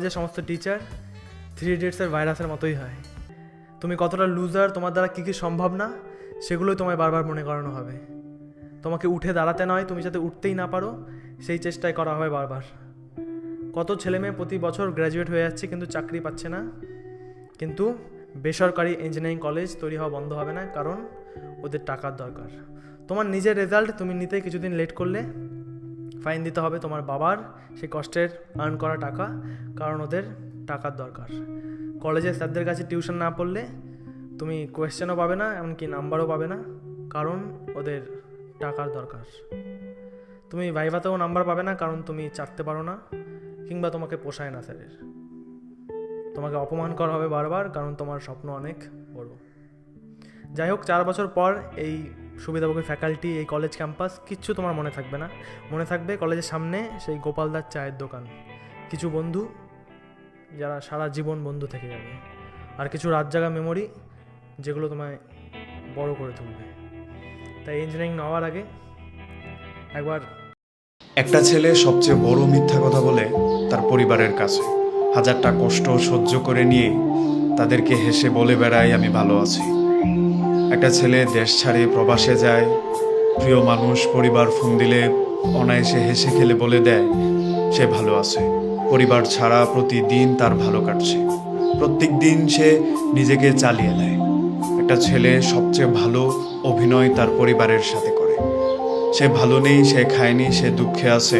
যে সমস্ত teacher three ইডিয়টসের ভাইরাসের মতোই হয়। তুমি কতটা লুজার তোমার দ্বারা কী কী সম্ভব না, সেগুলোই তোমায় বারবার মনে করানো হবে। তোমাকে উঠে দাঁড়াতে নয়, তুমি যাতে উঠতেই না পারো, সেই চেষ্টাই করা হয় বারবার। কত ছেলে মেয়ে প্রতি বছর গ্র্যাজুয়েট হয়ে যাচ্ছে, কিন্তু চাকরি পাচ্ছে না। কিন্তু বেসরকারি ইঞ্জিনিয়ারিং কলেজ তৈরি হওয়া বন্ধ হবে না, কারণ ওদের টাকার দরকার। তোমার নিজের রেজাল্ট তুমি নিতে কিছুদিন লেট করলে ফাইন দিতে হবে তোমার বাবার সেই কষ্টের আর্ন করা টাকা, কারণ ওদের টাকার দরকার। কলেজে স্যারদের কাছে টিউশন না পড়লে তুমি কোয়েশ্চেনও পাবে না, এমনকি নাম্বারও পাবে না, কারণ ওদের টাকার দরকার। তুমি ভাইভাতেও নাম্বার পাবে না, কারণ তুমি চাটতে পারো না, কিংবা তোমাকে পোষায় না স্যারের। তোমাকে অপমান করা হবে বারবার, কারণ তোমার স্বপ্ন অনেক বড়। যাই হোক, চার বছর পর এই সুবিধাভোগী ফ্যাকাল্টি এই কলেজ ক্যাম্পাস কিচ্ছু তোমার মনে থাকবে না। মনে থাকবে কলেজের সামনে সেই গোপালদার চায়ের দোকান। কিছু বন্ধু যারা সারা জীবন বন্ধু থেকে যাবে। আর কিছু রাত জাগা মেমোরি যেগুলো তোমায় বড় করে তুলবে। তাই ইঞ্জিনিয়ারিং নেওয়ার আগে একবার একটা ছেলে সবচেয়ে বড় মিথ্যা কথা বলে তার পরিবারের কাছে। হাজারটা কষ্ট সহ্য করে নিয়ে তাদেরকে হেসে বলে বেড়ায় আমি ভালো আছি। একটা ছেলে দেশ ছাড়ে প্রবাসে যায়। প্রিয় মানুষ পরিবার ফোন দিলে, অনায়াসে হেসে খেলে বলে দেয়, সে ভালো আছে। পরিবার ছাড়া প্রতিদিন তার ভালো কাটছে। প্রত্যেক দিন সে নিজেকে চালিয়ে নেয়। একটা ছেলে সবচেয়ে ভালো অভিনয় তার পরিবারের সাথে করে। সে ভালো নেই, সে খায়নি, সে দুঃখে আছে।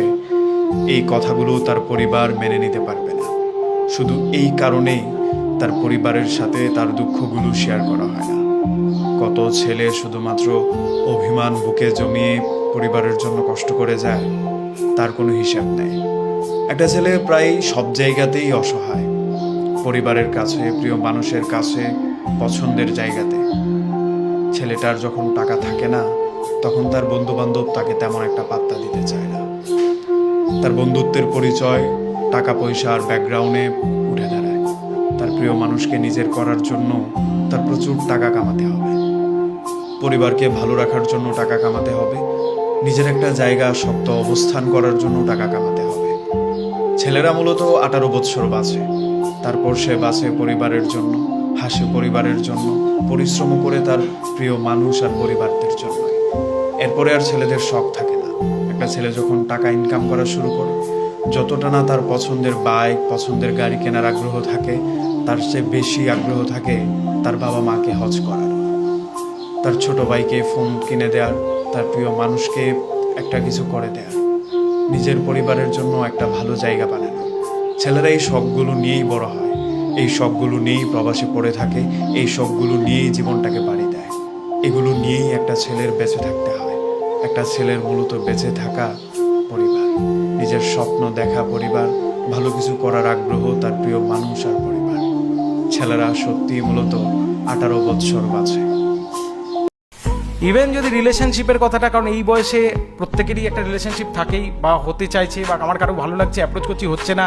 এই কথাগুলো তার পরিবার মেনে নিতে পারবে না। শুধু এই কারণেই তার পরিবারের সাথে তার দুঃখগুলো শেয়ার করা হয় না। কত ছেলে শুধুমাত্র অভিমান বুকে জমিয়ে পরিবারের জন্য কষ্ট করে যায়, তার কোনো হিসাব নেই। একটা ছেলে প্রায় সব জায়গাতেই অসহায়, পরিবারের কাছে, প্রিয় মানুষের কাছে, পছন্দের জায়গাতে। ছেলেটার যখন টাকা থাকে না, তখন তার বন্ধু বান্ধব তাকে তেমন একটা পাত্তা দিতে চায় না। তার বন্ধুত্বের পরিচয় টাকা পয়সার ব্যাকগ্রাউন্ডে উঠে দাঁড়ায়। তার প্রিয় মানুষকে নিজের করার জন্য তার প্রচুর টাকা কামাতে হবে। পরিবারকে ভালো রাখার জন্য টাকা কামাতে হবে। নিজের একটা জায়গা, শক্ত অবস্থান করার জন্য টাকা কামাতে হবে। ছেলেরা মূলত আঠারো বৎসর বাঁচে। তারপর সে বাঁচে পরিবারের জন্য, হাসে পরিবারের জন্য, পরিশ্রম করে তার প্রিয় মানুষ আর পরিবারদের জন্য। এরপরে আর ছেলেদের শখ থাকে না। একটা ছেলে যখন টাকা ইনকাম করা শুরু করে, যতটা না তার পছন্দের বাইক পছন্দের গাড়ি কেনার আগ্রহ থাকে, তার চেয়ে বেশি আগ্রহ থাকে তার বাবা মাকে হজ করার। তার ছোট ভাইকে ফোন কিনে দেওয়ার তার প্রিয় মানুষকে একটা কিছু করে দেওয়ার নিজের পরিবারের জন্য একটা ভালো জায়গা বানানো। ছেলেরা এই শখগুলো নিয়েই বড় হয়। এই শখগুলো নিয়েই প্রবাসে পড়ে থাকে, এই শখগুলো নিয়েই জীবনটাকে বাড়ি দেয়। এগুলো নিয়েই একটা ছেলের বেঁচে থাকতে হয়। একটা ছেলের মূলত বেঁচে থাকা পরিবার। নিজের স্বপ্ন দেখা পরিবার, ভালো কিছু করার আগ্রহ তার প্রিয় মানুষ আর পরিবার। ছেলেরা সত্যি মূলত আঠারো বৎসর বাঁচে। ইভেন যদি রিলেশনশিপের কথাটা, কারণ এই বয়সে প্রত্যেকেরই একটা রিলেশনশিপ থাকেই, বা হতে চাইছে, বা আমার কারও ভালো লাগছে অ্যাপ্রোচ করছি, হচ্ছে না।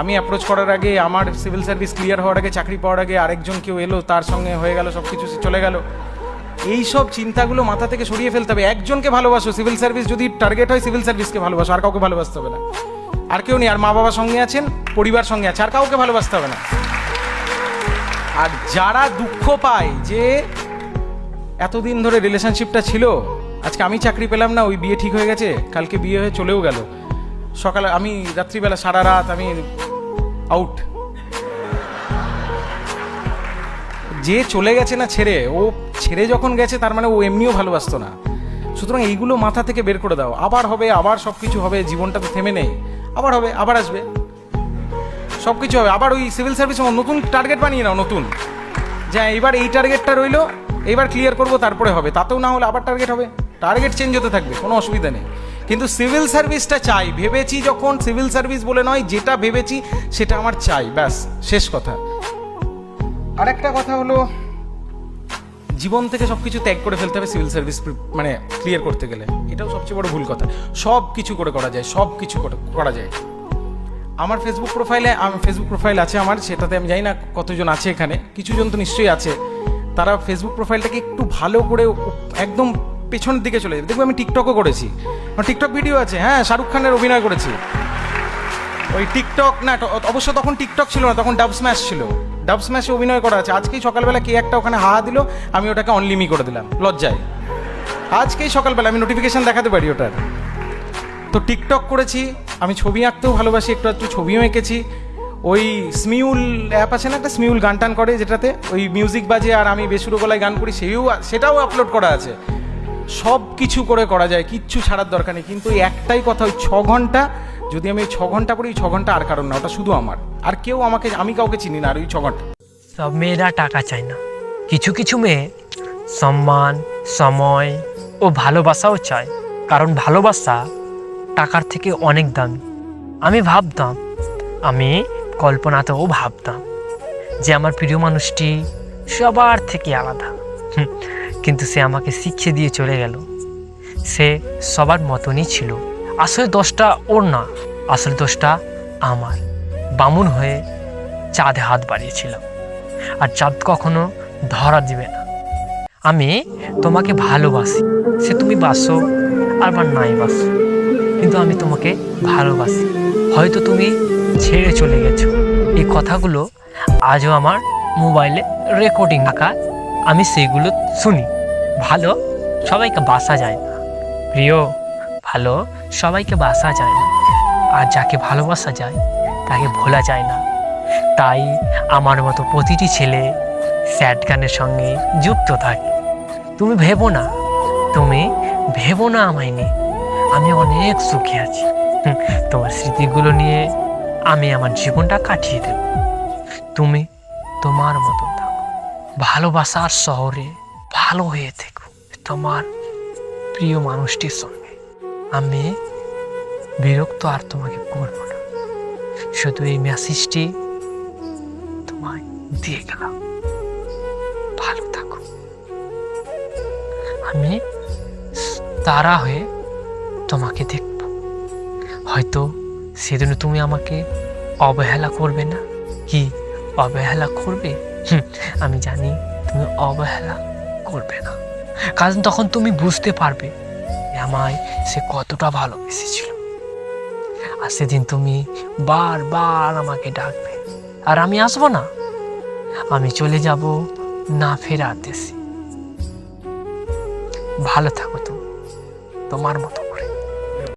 আমি অ্যাপ্রোচ করার আগে, আমার সিভিল সার্ভিস ক্লিয়ার হওয়ার আগে, চাকরি পাওয়ার আগে, আরেকজন কেউ এলো, তার সঙ্গে হয়ে গেল সব কিছু চলে গেল। এই সব চিন্তাগুলো মাথা থেকে সরিয়ে ফেলতে হবে। একজনকে ভালোবাসো সিভিল সার্ভিস যদি টার্গেট হয় সিভিল সার্ভিসকে ভালোবাসো, আর কাউকে ভালোবাসতে হবে না। আর কেউ নেই, আর মা বাবার সঙ্গে আছেন, পরিবার সঙ্গে আছে, আর কাউকে ভালোবাসতে হবে না। আর যারা দুঃখ পায় যে এতদিন ধরে রিলেশনশিপটা ছিল। আজকে আমি চাকরি পেলাম না, ওই বিয়ে ঠিক হয়ে গেছে, কালকে বিয়ে হয়ে চলেও গেল। সকালে আমি রাত্রিবেলা সারা রাত আমি আউট যে চলে গেছে না ছেড়ে, ও ছেড়ে যখন গেছে তার মানে ও এমনিও ভালোবাসতো না। সুতরাং এইগুলো মাথা থেকে বের করে দাও। আবার হবে, আবার সব কিছু হবে, জীবনটা তো থেমে নেই। আবার হবে, আবার আসবে। সব কিছু হবে। আবার ওই সিভিল সার্ভিস নতুন টার্গেট বানিয়ে নাও, নতুন। যে এইবার এই টার্গেটটা রইল এইবার ক্লিয়ার করব, তারপরে হবে। তাতেও না হলে আবার টার্গেট হবে। টার্গেট চেঞ্জ হতে থাকবে, কোনো অসুবিধা নেই। কিন্তু সিভিল সার্ভিসটা চাই। ভেবেছি যখন সিভিল সার্ভিস বলে নয়, যেটা ভেবেছি সেটা আমার চাই। ব্যাস, শেষ কথা। আরেকটা কথা হলো, জীবন থেকে সব কিছু ত্যাগ করে ফেলতে হবে সিভিল সার্ভিস মানে ক্লিয়ার করতে গেলে। এটাও সবচেয়ে বড় ভুল কথা। সব কিছু করে করা যায় সব কিছু করে যায়। আমার ফেসবুক প্রোফাইলে আমি ফেসবুক প্রোফাইল আছে আমার, সেটাতে আমি জানি না কতজন আছে এখানে। কিছুজন তো নিশ্চয়ই আছে। তারা ফেসবুক প্রোফাইলটাকে একটু ভালো করে একদম পেছনের দিকে চলে যাবে। দেখবে আমি টিকটকও করেছি। টিকটক ভিডিও আছে হ্যাঁ শাহরুখ খানের অভিনয় করেছি। ওই টিকটক না অবশ্য তখন টিকটক ছিল না, তখন ডাব স্ম্যাশ ছিল। ডাব স্ম্যাশে অভিনয় করা আছে। আজকেই সকালবেলা কে একটা ওখানে হাহা দিল, আমি ওটাকে অনলিমি করে দিলাম। লজ্জায়। আজকেই সকালবেলা আমি নোটিফিকেশন দেখাতে পারি ওটার। তো টিকটক করেছি, আমি ছবি আঁকতেও ভালোবাসি, একটু একটু ছবিও এঁকেছি। ওই স্মিউল অ্যাপ আছে না একটা? স্মিউল গান টান করে যেটাতে ওই মিউজিক বাজে আর আমি বেসুরো গলায় গান করি, সেও সেটাও আপলোড করা আছে। সব কিছু করে করা যায়, কিচ্ছু ছাড়ার দরকার নেই। কিন্তু এই একটাই কথা, ওই ছ ঘণ্টা, যদি আমি ওই ছ ঘণ্টা করি ওই ছ ঘণ্টা আর কারণ না, ওটা শুধু আমার। আর কেউ আমাকে, আমি কাউকে চিনি না, আর ওই ছ ঘণ্টা। সব মেয়েরা টাকা চায় না। কিছু কিছু মেয়ে সম্মান, সময় ও ভালোবাসাও চায়। কারণ ভালোবাসা টাকার থেকে অনেক দামি। আমি ভাবতাম, আমি কল্পনাতেও ভাবতাম যে আমার প্রিয় মানুষটি সবার থেকে আলাদা। কিন্তু সে আমাকে শিখিয়ে দিয়ে চলে গেল। সে সবার মতনই ছিল। আসলে দোষটা ওর না, আসলে দোষটা আমার। বামুন হয়ে চাঁদে হাত বাড়িয়েছিলাম। আর চাঁদ কখনো ধরা দিবে না। আমি তোমাকে ভালোবাসি, সে তুমি বাসো, আর নাই বাসো। কিন্তু আমি তোমাকে ভালোবাসি। হয়তো তুমি ছেড়ে চলে গেছো। এই কথাগুলো আজও আমার মোবাইলে রেকর্ডিং থাকা আমি সেইগুলো শুনি। ভালো সবাইকে বাসা যায় না। প্রিয়, ভালো সবাইকে বাসা যায় না। আর যাকে ভালোবাসা যায়, তাকে ভোলা যায় না। তাই আমার মতো প্রতিটি ছেলে স্যাড গানের সঙ্গে যুক্ত থাকে। তুমি ভেবো না, তুমি ভেবো না আমায় নিয়ে। আমি অনেক সুখী আছি। তোমার স্মৃতিগুলো নিয়ে আমি আমার জীবনটা কাটিয়ে দেব। তুমি তোমার মতন থাকো। ভালোবাসার শহরে ভালো হয়ে থেকো। তোমার প্রিয় মানুষটির সঙ্গে। আমি বিরক্ত আর তোমাকে করব না। শুধু এই মেসেজটি তোমায় দিয়ে গেলাম। ভালো থাকো। আমি তারা হয়ে তোমাকে দেখব। হয়তো সেদিন তুমি আমাকে অবহেলা করবে না? কি, অবহেলা করবে? আমি জানি তুমি অবহেলা করবে না। কারণ তখন তুমি বুঝতে পারবে আমায় সে কতটা ভালোবেসেছিল। আর সেদিন তুমি বারবার আমাকে ডাকবে। আর আমি আসব না। আমি চলে যাব না ফেরার দেশে। ভালো থাকো তুমি, তোমার মতো।